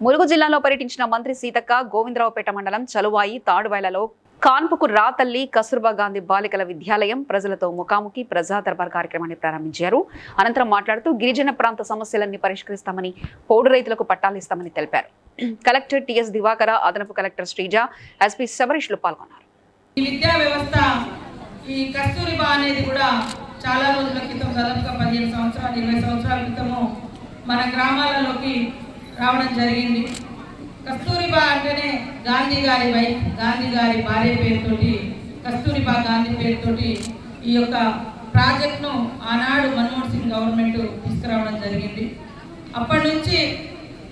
ములుగు జిల్లాలో పర్యటించిన మంత్రి సీతక్క గోవిందరావుపేట మండలం చలువాయి తాడువాయలలో కాన్పుకు రాతల్లి కస్తూర్బా గాంధీ బాలికల విద్యాలయం ప్రజలతో ముఖాముఖి ప్రజా దర్బార్ కార్యక్రమాన్ని ప్రారంభించారు. అనంతరం మాట్లాడుతూ గిరిజన ప్రాంత సమస్యలన్నీ పరిష్కరిస్తామని పౌడు రైతులకు పట్టాలిస్తామని తెలిపారు. కలెక్టర్ టిఎస్ దివాకర అదనపు కలెక్టర్ శ్రీజ ఎస్పీ శబరీష్లు పాల్గొన్నారు. ఈ విద్యా వ్యవస్థ ఈ కస్తూరిబా అనేది కూడా చాలా రోజుల క్రితం దాదాపుగా పదిహేను సంవత్సరాలు ఇరవై సంవత్సరాల క్రితము మన గ్రామాలలోకి రావడం జరిగింది. కస్తూరిబా అంటేనే గాంధీ గారి వైఫ్ గాంధీ గారి భార్య పేరుతోటి కస్తూరిబా గాంధీ పేరుతోటి ఈ యొక్క ప్రాజెక్ట్ను ఆనాడు మన్మోహన్ సింగ్ గవర్నమెంట్ తీసుకురావడం జరిగింది. అప్పటి నుంచి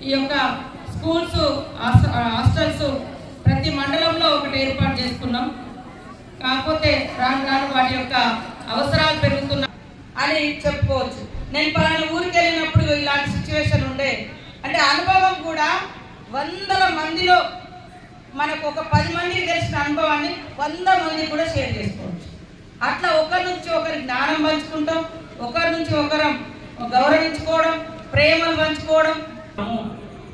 ఈ యొక్క స్కూల్స్ హాస్ట- హాస్టల్స్ ప్రతి మండలంలో ఒకటి ఏర్పాటు చేసుకున్నాం. కాకపోతే రాను రాను వాటి యొక్క అవసరాలు పెరుగుతున్నాయి అని చెప్పుకోవచ్చు. నేను పలానా ఊరికి వెళ్ళిన కూడా వందల మందిలో మనకు ఒక పది మందికి తెలిసిన అనుభవాన్ని వంద మంది కూడా షేర్ చేసుకోవచ్చు. అట్లా ఒకరి నుంచి ఒకరి జ్ఞానం పంచుకుంటాం ఒకరి నుంచి ఒకరం గౌరవించుకోవడం ప్రేమలు పంచుకోవడం.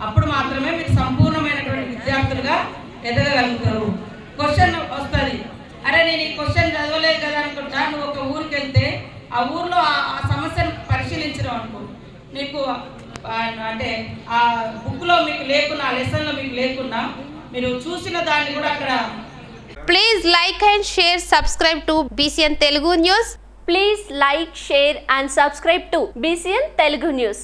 అప్పుడు మాత్రమే మీరు సంపూర్ణమైనటువంటి విద్యార్థులుగా ఎదగగలుగుతారు. క్వశ్చన్ వస్తుంది. అరే నేను ఈ క్వశ్చన్ చదవలేదు కదా అనుకుంటా నువ్వు ఒక ఊరికి వెళ్తే ఆ ఊర్లో ఆ- సమస్యను మీకు అంటే ఆ బుక్లో మీకు లేకున్నా లెసన్లో మీకు లేకున్నా మీరు చూసిన దాన్ని కూడా అక్కడ please like and share subscribe to BCN Telugu news please like share and subscribe to BCN Telugu news